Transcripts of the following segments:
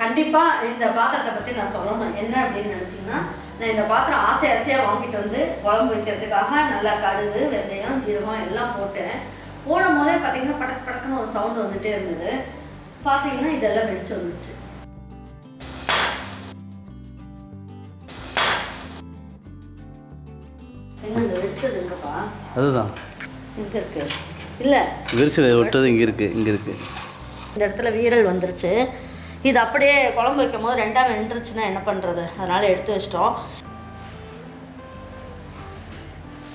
கண்டிப்பாக இந்த பாத்திரத்தை பற்றி நான் சொல்லணும். என்ன அப்படின்னு நினச்சிங்கன்னா நான் இந்த பாத்திரம் ஆசை ஆசையாக வாங்கிட்டு வந்து குழம்பு வைக்கிறதுக்காக நல்லா கடுகு வெந்தயம் ஜீரகம் எல்லாம் போட்டேன். போடும் போதே பார்த்தீங்கன்னா படக்கு படக்குன்னு ஒரு சவுண்டு வந்துட்டே இருந்தது. பார்த்தீங்கன்னா இதெல்லாம் வெடிச்சு வந்துச்சு அதுதான். இருக்கு? இல்லை. விரிசல் விட்டது இங்கே இருக்குது இந்த இடத்துல வீரல் வந்துருச்சு. இது அப்படியே குழம்பு வைக்கும் போது ரெண்டாக வெந்துருச்சுன்னா என்ன பண்ணுறது அதனால் எடுத்து வச்சிட்டோம்.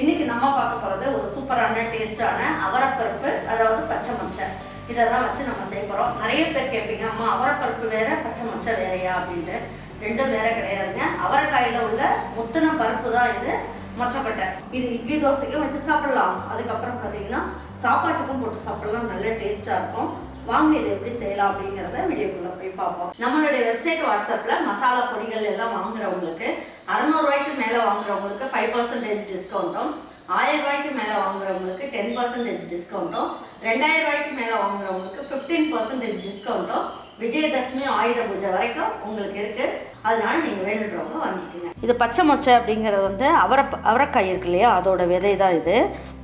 இன்னைக்கு நம்ம பார்க்க போகிறது ஒரு சூப்பரான டேஸ்டான அவரைப்பருப்பு அதாவது பச்சை மொச்சை. இதை தான் வச்சு நம்ம செய்ய போகிறோம் நிறைய பேர் கேட்பீங்க அம்மா அவரைப்பருப்பு வேறு பச்சை மொச்சை வேறையா? அப்படின்ட்டு. ரெண்டும் வேற கிடையாதுங்க. அவரைக்காயில் உள்ள முத்தின பருப்பு தான் இது மொச்சக்கொட்டை இது இட்லி தோசைக்கும் வச்சு சாப்பிடலாம். அதுக்கப்புறம் பார்த்தீங்கன்னா சாப்பாட்டுக்கும் போட்டு சாப்பிடலாம். நல்ல டேஸ்ட்டாக இருக்கும். வாங்க இதை எப்படி செய்யலாம் அப்படிங்கிறத வீடியோக்குள்ள போய் பார்ப்போம். நம்மளுடைய வெப்சைட் வாட்ஸ்அப்பில் மசாலா பொடிகள் எல்லாம் வாங்குறவங்களுக்கு அறநூறுவாய்க்கு மேலே வாங்குறவங்களுக்கு ஃபைவ் பர்சன்டேஜ் டிஸ்கவுண்ட்டும் ஆயிரம் ரூபாய்க்கு மேலே வாங்குறவங்களுக்கு டென் பர்சன்டேஜ் டிஸ்கவுண்ட்டும் ரெண்டாயிரம் ரூபாய்க்கு மேலே வாங்குறவங்களுக்கு ஃபிஃப்டீன் பர்சன்டேஜ் டிஸ்கவுண்ட்டும் விஜயதசமி ஆயுத பூஜை வரைக்கும் உங்களுக்கு இருக்குது அதனால நீங்கள் வேணுன்றவங்க வாங்கிக்கோங்க. இது பச்சை மொச்சை அப்படிங்கிறது வந்து அவரை அவரைக்காய் இருக்கு இல்லையா? அதோட விதை தான் இது.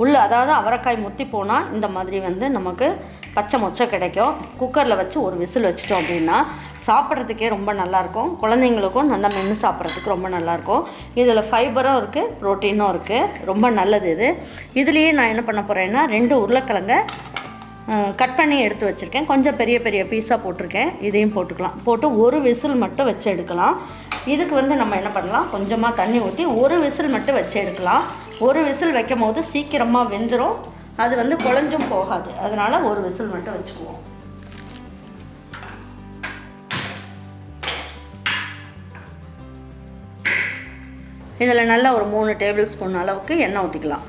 உள்ள அதாவது அவரைக்காய் முத்தி போனால் இந்த மாதிரி வந்து நமக்கு பச்சை மொச்சை கிடைக்கும். குக்கரில் வச்சு ஒரு விசில் வச்சிட்டோம் அப்படின்னா சாப்பிட்றதுக்கே ரொம்ப நல்லாயிருக்கும். குழந்தைங்களுக்கும் நல்லா மென்று சாப்பிட்றதுக்கு ரொம்ப நல்லாயிருக்கும். இதில் ஃபைபரும் இருக்குது ப்ரோட்டீனும் இருக்குது ரொம்ப நல்லது இது. இதுலேயே நான் என்ன பண்ண போகிறேன்னா ரெண்டு உருளைக்கிழங்க கட் பண்ணி எடுத்து வச்சுருக்கேன். கொஞ்சம் பெரிய பெரிய பீஸாக போட்டிருக்கேன். இதையும் போட்டுக்கலாம். போட்டு ஒரு விசில் மட்டும் வச்சு எடுக்கலாம். இதுக்கு வந்து நம்ம என்ன பண்ணலாம்? கொஞ்சமாக தண்ணி ஊற்றி ஒரு விசில் மட்டும் வச்சு எடுக்கலாம். ஒரு விசில் வைக்கும் போது சீக்கிரமாக வெந்துடும் அது வந்து குழஞ்சும் போகாது. அதனால் ஒரு விசில் மட்டும் வச்சுக்குவோம். இதில் நல்லா ஒரு மூணு டேபிள் ஸ்பூன் அளவுக்கு எண்ணெய் ஊற்றிக்கலாம்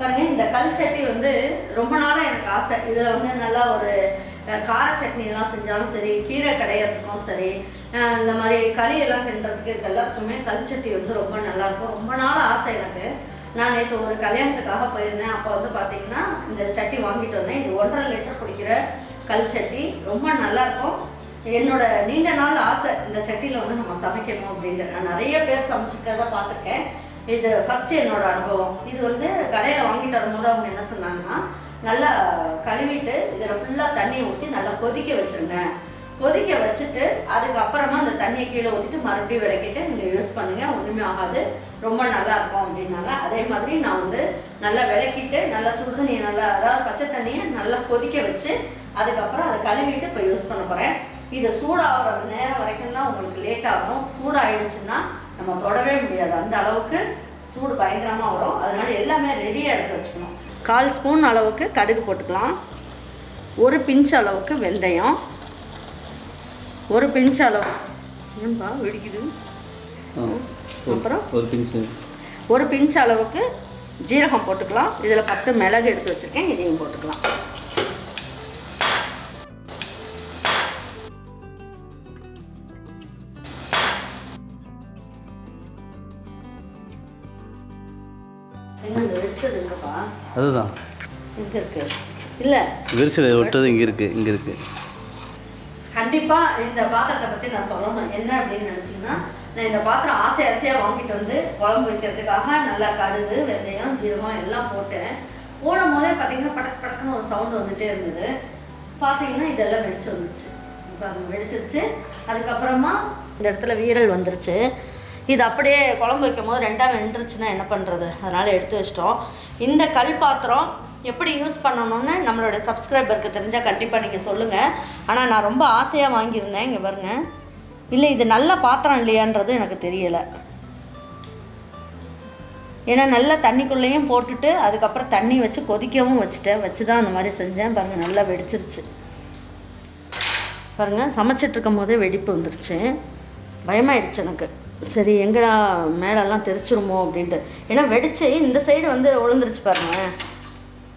பாருங்கள் இந்த கல் சட்னி வந்து ரொம்ப நாளாக எனக்கு ஆசை. இதில் வந்து நல்லா ஒரு கார சட்னிலாம் செஞ்சாலும் சரி கீரை கடையிறதுக்கும் சரி இந்த மாதிரி களி எல்லாம் இது எல்லாத்துக்குமே கல் சட்னி வந்து ரொம்ப நல்லாயிருக்கும் ரொம்ப நாள் ஆசை எனக்கு. நான் நேற்று ஒரு கல்யாணத்துக்காக போயிருந்தேன். அப்போ வந்து பார்த்தீங்கன்னா இந்த சட்டி வாங்கிட்டு வந்தேன். இது ஒன்றரை லிட்டர் பிடிக்கிற கல் சட்டி. ரொம்ப நல்லா இருக்கும். என்னோட நீண்ட நாள் ஆசை இந்த சட்டியில் வந்து நம்ம சமைக்கணும் அப்படின்ட்டு நான் நிறைய பேர் சமைச்சிருக்கதை பார்த்துருக்கேன். இது ஃபஸ்ட்டு என்னோட அனுபவம். இது வந்து கடையில் வாங்கிட்டு வரும்போது அவங்க என்ன சொன்னாங்கன்னா நல்லா கழுவிட்டு இதில் ஃபுல்லாக தண்ணியை ஊற்றி நல்லா கொதிக்க வச்சுருங்க கொதிக்க வச்சுட்டு அதுக்கப்புறமா அந்த தண்ணியை கீழே ஊற்றிட்டு மறுபடியும் விளக்கிட்டு நீங்கள் யூஸ் பண்ணுங்கள் ஒன்றுமே ஆகாது. ரொம்ப நல்லா இருக்கும் அப்படின்னாங்க. அதே மாதிரி நான் வந்து நல்லா விளக்கிட்டு நல்லா சுடுதண்ணியை நல்லா அதாவது பச்சை தண்ணியை நல்லா கொதிக்க வச்சு அதுக்கப்புறம் அதை கழுவிட்டு இப்போ யூஸ் பண்ண போகிறேன் இது சூடாகிற நேரம் வரைக்கும் தான் உங்களுக்கு லேட் ஆகும். சூடாயிடுச்சுன்னா நம்ம தொடவே முடியாது. அந்த அளவுக்கு சூடு பயங்கரமாக வரும். அதனால எல்லாமே ரெடியாக எடுத்து வச்சுக்கணும். கால் ஸ்பூன் அளவுக்கு கடுகு போட்டுக்கலாம். ஒரு பிஞ்ச் அளவுக்கு வெந்தயம். ஒரு பிஞ்ச் அளவு. ஏன்பா வெடிக்குது? அப்புறம்? ஒரு பிஞ்சு ஒரு பிஞ்ச் அளவுக்கு ஜீரகம் போட்டுக்கலாம். இதில் பத்து மிளகு எடுத்து வச்சுருக்கேன். இதையும் போட்டுக்கலாம். அதுதான். எங்கே இருக்கு? இல்லை. விரிசல் விட்டது இங்கே இருக்குது இங்கே இருக்குது கண்டிப்பாக இந்த பாத்திரத்தை பற்றி நான் சொல்லணும். என்ன அப்படின்னு நினச்சிங்கன்னா நான் இந்த பாத்திரம் ஆசை ஆசையாக வாங்கிட்டு வந்து குழம்பு வைக்கிறதுக்காக நல்லா கடுகு வெந்தயம் ஜீரகம் எல்லாம் போட்டேன். போடும் போதே பார்த்தீங்கன்னா படக்கு படக்குன்னு ஒரு சவுண்டு வந்துகிட்டே இருந்தது. பார்த்தீங்கன்னா இதெல்லாம் வெடிச்சு வந்துருச்சு. இப்போ அது வெடிச்சிருச்சு. அதுக்கப்புறமா இந்த இடத்துல வீரல் வந்துருச்சு. இது அப்படியே குழம்பு வைக்கும் போது ரெண்டாக வெந்துருச்சுன்னா என்ன பண்ணுறது அதனால் எடுத்து வச்சிட்டோம். இந்த கல் பாத்திரம் எப்படி யூஸ் பண்ணணும்னு நம்மளோட சப்ஸ்கிரைபருக்கு தெரிஞ்சால் கண்டிப்பாக நீங்கள் சொல்லுங்கள் ஆனால் நான் ரொம்ப ஆசையாக வாங்கியிருந்தேன் இங்கே பாருங்க. இல்லை இது நல்ல பாத்திரம் இல்லையான்றது எனக்கு தெரியலை. ஏன்னா நல்லா தண்ணிக்குள்ளேயும் போட்டுட்டு அதுக்கப்புறம் தண்ணி வச்சு கொதிக்கவும் வச்சுட்டேன். வச்சு தான் அந்த மாதிரி செஞ்சேன். பாருங்கள் நல்லா வெடிச்சிருச்சு. பாருங்கள் சமைச்சிட்ருக்கும் போதே வெடிப்பு வந்துருச்சு. பயமாயிடுச்சு எனக்கு. சரி எங்கடா மேலெல்லாம் தெரிச்சிருமோ அப்படின்ட்டு. ஏன்னா வெடிச்சு இந்த சைடு வந்து விழுந்துருச்சு பாருங்கள்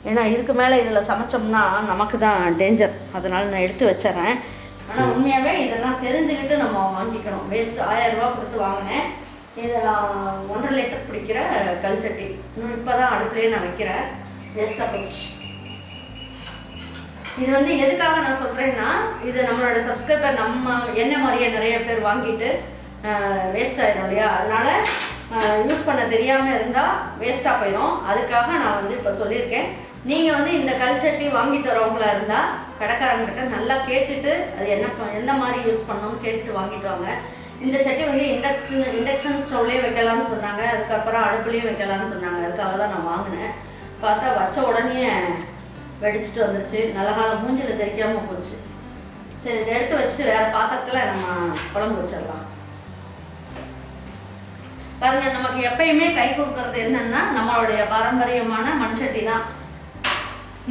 ஏன்னா இதுக்கு மேலே இதில் சமைச்சோம்னா நமக்கு தான் டேஞ்சர் அதனால் நான் எடுத்து வச்சிடறேன். ஆனால் உண்மையாகவே இதெல்லாம் தெரிஞ்சுக்கிட்டு நம்ம வாங்கிக்கணும். வேஸ்ட் ஆயிரம் ரூபா கொடுத்து வாங்கினேன். இது ஒன்றரை லிட்டர் பிடிக்கிற கல் சட்டி. இன்னும் இப்போ தான் அடுப்புலேயே நான் வைக்கிறேன். வேஸ்ட்டாக போச்சு. இது வந்து எதுக்காக நான் சொல்கிறேன்னா இது நம்மளோட சப்ஸ்கிரைபர் நம்ம என்ன மாதிரியே நிறைய பேர் வாங்கிட்டு வேஸ்ட் ஆயிடும் இல்லையா? அதனால யூஸ் பண்ண தெரியாமல் இருந்தால் வேஸ்ட்டாக போயிடும் அதுக்காக நான் வந்து இப்போ சொல்லியிருக்கேன். நீங்கள் வந்து இந்த கல்ச்சட்டி வாங்கிட்டு வரவங்களா இருந்தால் கடைக்காரங்கிட்ட நல்லா கேட்டுட்டு அது என்ன ப- எந்த மாதிரி யூஸ் பண்ணணும்னு கேட்டுட்டு வாங்கிட்டு வாங்க. இந்த சட்டி வந்து இண்டக்ஷன் இண்டக்ஷன் ஸ்டவ்லேயும் வைக்கலாம்னு சொன்னாங்க. அதுக்கப்புறம் அடுப்புலேயும் வைக்கலாம்னு சொன்னாங்க. அதுக்காக தான் நான் வாங்கினேன். பார்த்தா வச்ச உடனே வெடிச்சிட்டு வந்துருச்சு. நல்ல காலம் மூஞ்சில் தெரிக்காமல் போச்சு. சரி இதை எடுத்து வச்சுட்டு வேறு பாத்திரத்தில் நம்ம குழம்பு வச்சிடலாம். பாருங்கள் நமக்கு எப்பயுமே கை கொடுக்கறது என்னென்னா நம்மளுடைய பாரம்பரியமான மண்சட்டி தான்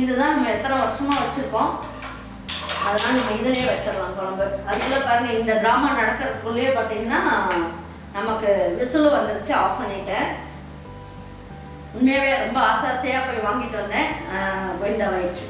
இதுதான் நம்ம எத்தனை வருஷமா வச்சிருக்கோம். அதனால நம்ம இதுலயே வச்சிடலாம் குழம்பு. அதுக்குள்ள பாருங்க இந்த டிராமா நடக்கிறதுக்குள்ளேயே பார்த்தீங்கன்னா நமக்கு விசில் வந்துருச்சு ஆஃப் பண்ணிட்டேன். உண்மையாகவே ரொம்ப ஆசை ஆசையாக போய் வாங்கிட்டு வந்தேன். கோவிந்தாவாயிடுச்சு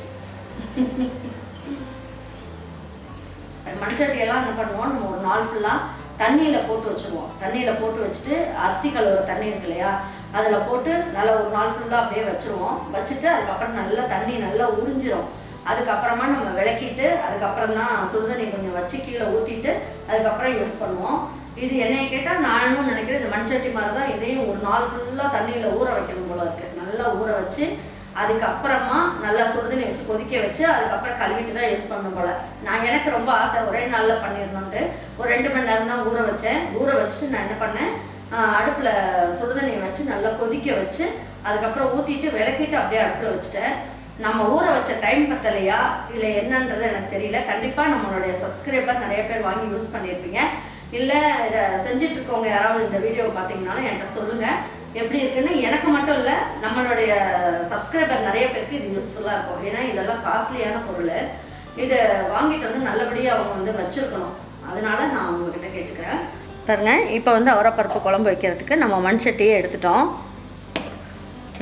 மண்சட்டியெல்லாம் என்ன பண்ணுவோம். நம்ம ஒரு நாள் ஃபுல்லாக தண்ணியில் போட்டு வச்சுருவோம். தண்ணியில் போட்டு வச்சுட்டு அரிசி கழுவுற தண்ணி இருக்கு இல்லையா? அதில் போட்டு நல்லா ஒரு நாள் ஃபுல்லாக அப்படியே வச்சுருவோம். வச்சுட்டு அதுக்கப்புறம் நல்லா தண்ணி நல்லா உறிஞ்சிரும். அதுக்கப்புறமா நம்ம விளக்கிட்டு அதுக்கப்புறம் தான் சுடுதண்ணி கொஞ்சம் வச்சு கீழே ஊற்றிட்டு அதுக்கப்புறம் யூஸ் பண்ணுவோம். இது என்னைய கேட்டால் நானும் நினைக்கிறேன் இந்த மண்சட்டி மாதிரி தான் இதையும் ஒரு நாள் ஃபுல்லாக தண்ணியில் ஊற வைக்கணும் போல இருக்கு. நல்லா ஊற வச்சு அதுக்கப்புறமா நல்லா சுடுதண்ணி வச்சு கொதிக்க வச்சு அதுக்கப்புறம் கழுவிட்டு தான் யூஸ் பண்ணணும் போல. நான் எனக்கு ரொம்ப ஆசை ஒரே நாளில் பண்ணிடணுன்ட்டு ஒரு ரெண்டு மணி நேரம் தான் ஊற வச்சேன். ஊற வச்சுட்டு நான் என்ன பண்ணேன் அடுப்பில் சுடுதண்ணி வச்சு நல்லா கொதிக்க வச்சு அதுக்கப்புறம் ஊற்றிட்டு விளக்கிட்டு அப்படியே அடுப்பில் வச்சுட்டேன். நம்ம ஊற வச்ச டைம் பத்தலையா? இல்லை என்னன்றது எனக்கு தெரியல. கண்டிப்பாக நம்மளுடைய சப்ஸ்கிரைபர் நிறைய பேர் வாங்கி யூஸ் பண்ணியிருப்பீங்க இல்லை இதை செஞ்சுட்டு இருக்கவங்க யாராவது இந்த வீடியோவை பார்த்தீங்கனாலும் என்கிட்ட சொல்லுங்கள் எப்படி இருக்குன்னு எனக்கு மட்டும் இல்லை நம்மளுடைய சப்ஸ்கிரைபர் நிறைய பேருக்கு இது யூஸ்ஃபுல்லாக இருக்கும். ஏன்னா இதெல்லாம் காஸ்ட்லியான பொருள். இதை வாங்கிட்டு வந்து நல்லபடியாக அவங்க வந்து வச்சுருக்கணும். அதனால நான் உங்ககிட்ட கேட்டுக்கிறேன். பாருங்கள் இப்போ வந்து அவரைப்பருப்பு குழம்பு வைக்கிறதுக்கு நம்ம மண் சட்டியே எடுத்துட்டோம்.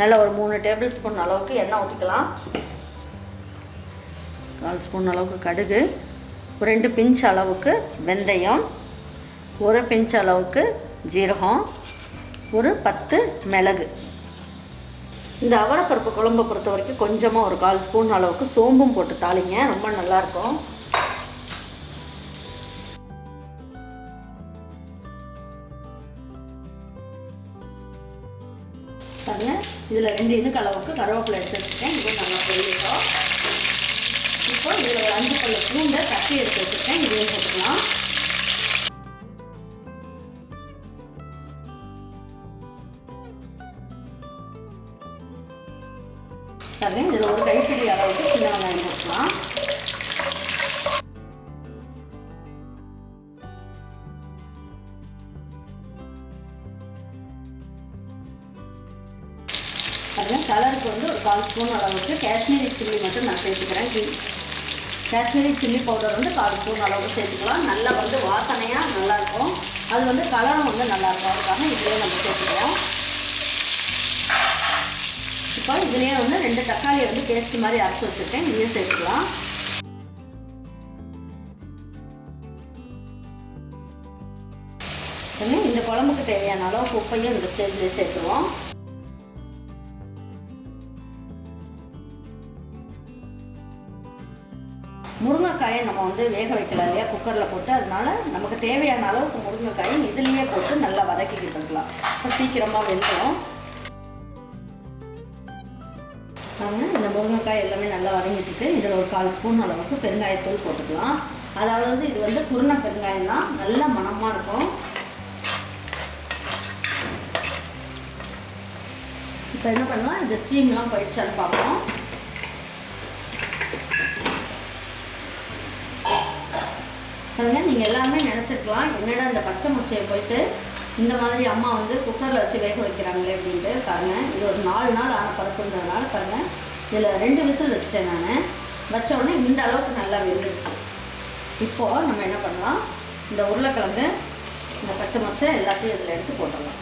நல்ல ஒரு மூணு டேபிள் ஸ்பூன் அளவுக்கு எண்ணெய் ஊற்றிக்கலாம் கால் ஸ்பூன் அளவுக்கு கடுகு ரெண்டு பிஞ்ச் அளவுக்கு வெந்தயம் ஒரு பிஞ்ச் அளவுக்கு ஜீரகம் ஒரு பத்து மிளகு. இந்த அவரைப்பருப்பு குழம்பை பொறுத்த வரைக்கும் கொஞ்சமாக ஒரு கால் ஸ்பூன் அளவுக்கு சோம்பும் போட்டு தாளிங்க ரொம்ப நல்லாயிருக்கும் இதில் ரெண்டு இனுக்கு அளவுக்கு கருவேப்பிலை எடுத்து வச்சுருக்கேன் இது நல்லா பொரியட்டும் இப்போ இதில் ஒரு அஞ்சு பல்லு பூண்டை தட்டி எடுத்து வச்சுருக்கேன். இதையும் போட்டுக்கலாம் பாருங்க இதில் ஒரு கைப்பிடி அளவுக்கு சின்ன வெங்காயம் போட்டுக்கலாம். ஸ்பூன் அளவுக்கு காஷ்மீரி சில்லி மட்டும் நான் சேர்த்துக்கிறேன். காஷ்மீரி சில்லி பவுடர் வந்து கால் ஸ்பூன் அளவுக்கு சேர்த்துக்கலாம். நல்லா வந்து வாசனையாக நல்லாயிருக்கும் அது வந்து கலரும் வந்து நல்லாயிருக்கும் அதுக்காக இதுலேயே நம்ம சேர்த்துக்கிறோம் இப்போ இதுலேயே வந்து ரெண்டு தக்காளியை வந்து பேஸ்ட் மாதிரி அரைச்சி வச்சுருக்கேன். இதையும் சேர்த்துக்கலாம். இந்த குழம்புக்கு தேவையான அளவுக்கு உப்பையும் இந்த ஸ்டேஜ்லேயே சேர்த்துருவோம். முருங்கைக்காயை நம்ம வந்து வேக வைக்கல இல்லையா? குக்கரில் போட்டு அதனால நமக்கு தேவையான அளவுக்கு முருங்கைக்காயை இதுலேயே போட்டு நல்லா வதக்கிக்கிட்டு இருக்கலாம். இப்போ சீக்கிரமாக வெந்துடும் பாருங்கள் இந்த முருங்கைக்காய் எல்லாமே நல்லா வதங்கிட்டுருக்கு. இதில் ஒரு கால் ஸ்பூன் அளவுக்கு பெருங்காயத்தூள் போட்டுக்கலாம். அதாவது இது வந்து குருண பெருங்காயம் தான். நல்ல மணமாக இருக்கும். இப்போ என்ன பண்ணலாம்? இந்த ஸ்டீம்லாம் போயிடுச்சான்னு பார்ப்போம். பாருங்கள் நீங்கள் எல்லாமே நினச்சிருக்கலாம். என்னடா இந்த பச்சை மொச்சையை போயிட்டு இந்த மாதிரி அம்மா வந்து குக்கரில் வச்சு வேக வைக்கிறாங்களே அப்படின்ட்டு பாருங்க. இது ஒரு நாலு நாள் ஆன பருப்புன்றதுனால பாருங்க இதில் ரெண்டு விசில் வச்சுட்டேன் நான். வச்ச உடனே இந்த அளவுக்கு நல்லா வெந்துருச்சு. இப்போது நம்ம என்ன பண்ணலாம்? இந்த உருளைக்கிழங்கு இந்த பச்சை மொச்சை எல்லாத்தையும் இதில் எடுத்து போட்டுடலாம்.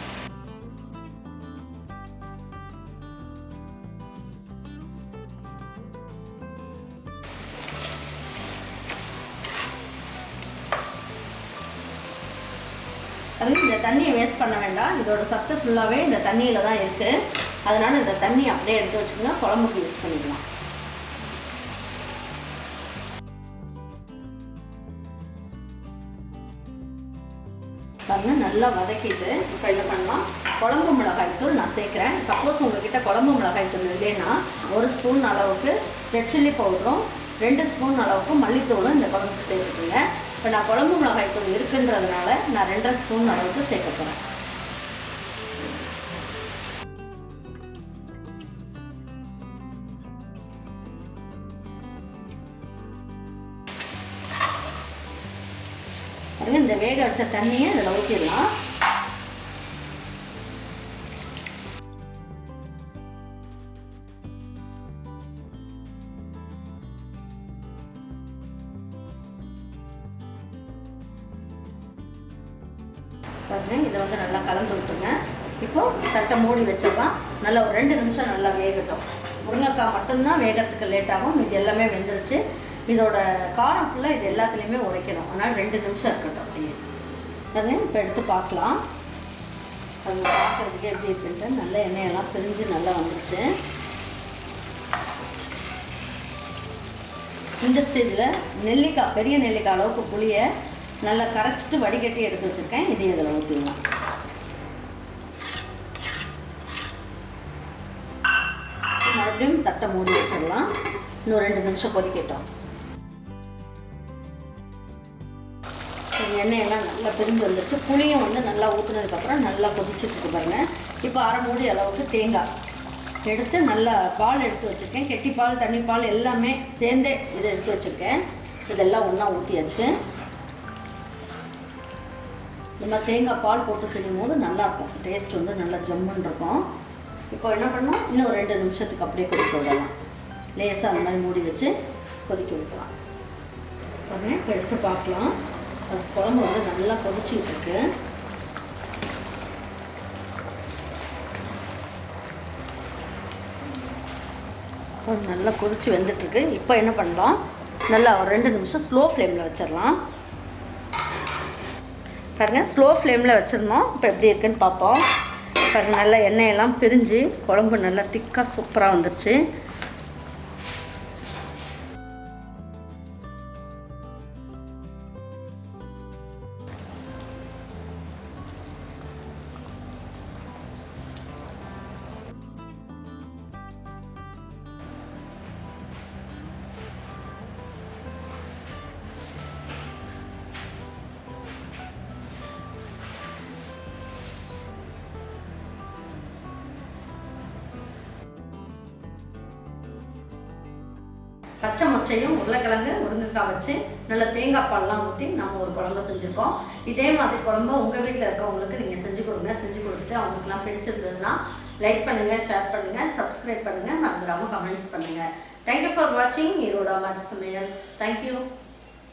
தண்ணியை வேஸ்ட் பண்ண வேண்டாம். இதோட சத்து ஃபுல்லாகவே இந்த தண்ணியில் தான் இருக்குது அதனால் இந்த தண்ணி அப்படியே எடுத்து வச்சுக்கோங்க. குழம்புக்கு யூஸ் பண்ணிக்கலாம். பாருங்கள் நல்லா வதக்கிட்டு இப்போ என்ன பண்ணலாம். குழம்பு மிளகாய் தூள் நான் சேர்க்குறேன். சப்போஸ் உங்ககிட்ட குழம்பு மிளகாய் தூள் இல்லைன்னா ஒரு ஸ்பூன் அளவுக்கு ரெட் சில்லி பவுடரும் ரெண்டு ஸ்பூன் அளவுக்கு மல்லித்தூளும் இந்த குழம்புக்கு சேர்த்துக்குங்க. இப்போ நான் குழம்பு மிளகாய்த்தூள் இருக்குன்றதுனால நான் ரெண்டரை ஸ்பூன் அளவுக்கு சேர்க்க போகிறேன் பாருங்க இந்த வேக வச்ச தண்ணியை இதில் ஊற்றிடலாம் பாருங்கள் இதை வந்து நல்லா கலந்து விட்டுருங்க. இப்போது தட்டை மூடி வச்சிடலாம். நல்லா ஒரு ரெண்டு நிமிஷம் நல்லா வேகட்டும். முருங்கைக்காய் மட்டும்தான் வேகிறதுக்கு லேட் ஆகும். இது எல்லாமே வெந்துருச்சு. இதோட காரம் ஃபுல்லாக இது எல்லாத்துலேயுமே உரைக்கணும். அதனால் ரெண்டு நிமிஷம் இருக்கட்டும் அப்படியே. பாருங்க இப்போ எடுத்து பார்க்கலாம். அது பார்க்குறதுக்கு எப்படி இருக்குன்ட்டு நல்ல எண்ணெயெல்லாம் பிரிஞ்சு நல்லா வந்துருச்சு. இந்த ஸ்டேஜில் நெல்லிக்காய் பெரிய நெல்லிக்காய் அளவுக்கு புளியை நல்லா கரைச்சிட்டு வடிகட்டி எடுத்து வச்சுருக்கேன். இதையும் இதில் ஊற்றிடலாம் மறுபடியும் தட்டை மூடி வச்சிடலாம். இன்னும் ரெண்டு நிமிஷம் கொதிக்கட்டும். எண்ணெயெல்லாம் நல்லா பிரிஞ்சு வந்துருச்சு. புளியும் வந்து நல்லா ஊற்றுனதுக்கப்புறம் நல்லா கொதிச்சிட்டு பாருங்க. இப்போ அரை மூடி அளவுக்கு தேங்காய் எடுத்து நல்லா பால் எடுத்து வச்சுருக்கேன். கெட்டி பால் தண்ணி பால் எல்லாமே சேர்ந்தே இதை எடுத்து வச்சுருக்கேன். இதெல்லாம் ஒன்றா ஊற்றியாச்சு நம்ம தேங்காய் பால் போட்டு செய்யும் போது நல்லாயிருக்கும். டேஸ்ட் வந்து நல்லா ஜம்முன்னு இருக்கும். இப்போ என்ன பண்ணோம் இன்னும் ரெண்டு நிமிஷத்துக்கு அப்படியே கொதிக்க விடலாம். லேசாக அந்த மாதிரி மூடி வச்சு கொதிக்க விடலாம். பாருங்க இப்போ எடுத்து பார்க்கலாம். அது குழம்பு வந்து நல்லா கொதிச்சிக்கிட்டு இருக்கு. நல்லா கொதிச்சு வெந்துட்டுருக்கு இப்போ என்ன பண்ணலாம்? நல்லா ஒரு ரெண்டு நிமிஷம் ஸ்லோ ஃப்ளேமில் வச்சிடலாம். பாருங்க ஸ்லோ ஃப்ளேமில் வச்சுருந்தோம். இப்போ எப்படி இருக்குன்னு பார்ப்போம். பாருங்க நல்லா எண்ணெயெல்லாம் பிரிஞ்சு குழம்பு நல்லா திக்காக சூப்பராக வந்துருச்சு. பச்சை மொச்சையும் உருளைக்கிழங்கு முருங்கைக்காய் வச்சு நல்ல தேங்காய் பால்லாம் ஊற்றி நம்ம ஒரு குழம்பு செஞ்சுருக்கோம். இதே மாதிரி குழம்பு உங்கள் வீட்டில் இருக்கவங்களுக்கு நீங்கள் செஞ்சு கொடுங்க. செஞ்சு கொடுத்துட்டு அவங்களுக்குலாம் பிடிச்சிருந்ததுன்னா லைக் பண்ணுங்கள் ஷேர் பண்ணுங்கள் சப்ஸ்கிரைப் பண்ணுங்கள் மறந்துடாமல் கமெண்ட்ஸ் பண்ணுங்கள் தேங்க்யூ ஃபார் வாட்சிங் ஈரோட அம்மாச்சி சமையல். தேங்க்யூ